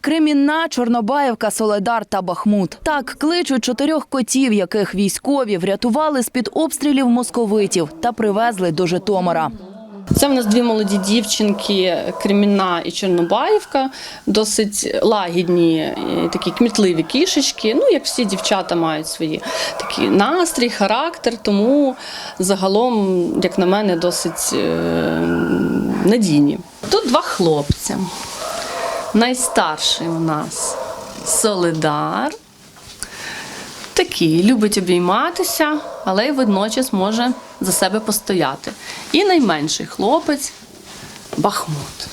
Кремінна, Чорнобаївка, Соледар та Бахмут. Так кличуть чотирьох котів, яких військові врятували з-під обстрілів московитів та привезли до Житомира. Це в нас дві молоді дівчинки, Кремінна і Чорнобаївка, досить лагідні, е, такі кмітливі кішечки. Ну, як всі дівчата мають свої такі настрій, характер, тому загалом, як на мене, досить е, надійні. Тут два хлопці. Найстарший у нас Солидар. Такий любить обійматися, але й водночас може за себе постояти. І найменший хлопець Бахмут.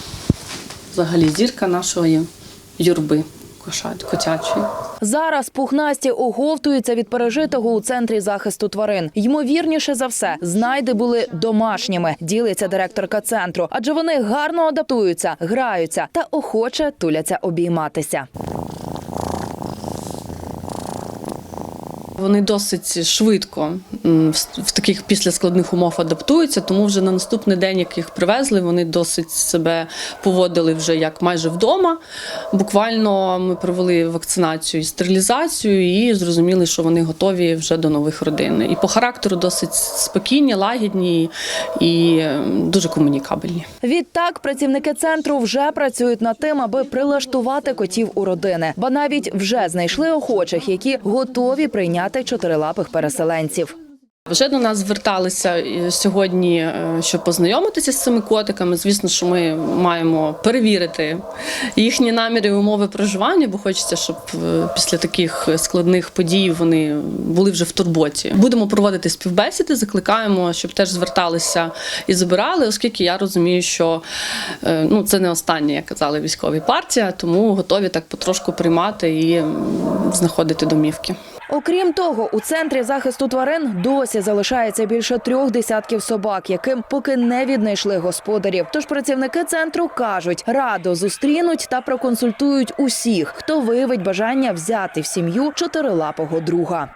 Взагалі зірка нашої юрби кошать, котячий. Зараз пухнасті оговтуються від пережитого у центрі захисту тварин. Ймовірніше за все, знайди були домашніми, ділиться директорка центру, адже вони гарно адаптуються, граються та охоче туляться обійматися. Вони досить швидко в таких після складних умов адаптуються, тому вже на наступний день, як їх привезли, вони досить себе поводили вже як майже вдома. Буквально ми провели вакцинацію і стерилізацію, і зрозуміли, що вони готові вже до нових родин. І по характеру досить спокійні, лагідні і дуже комунікабельні. Відтак працівники центру вже працюють над тим, аби прилаштувати котів у родини, ба навіть вже знайшли охочих, які готові прийняти чотирилапих переселенців. Вже до нас зверталися е, сьогодні, е, щоб познайомитися з цими котиками. Звісно, що ми маємо перевірити їхні наміри і умови проживання, бо хочеться, щоб е, після таких складних подій вони були вже в турботі. Будемо проводити співбесіди, закликаємо, щоб теж зверталися і забирали, оскільки я розумію, що ну це не останнє, як казали військові партія, тому готові так потрошку приймати і знаходити домівки. Окрім того, у центрі захисту тварин досі залишається більше трьох десятків собак, яким поки не віднайшли господарів. Тож працівники центру кажуть, радо зустрінуть та проконсультують усіх, хто виявить бажання взяти в сім'ю чотирилапого друга.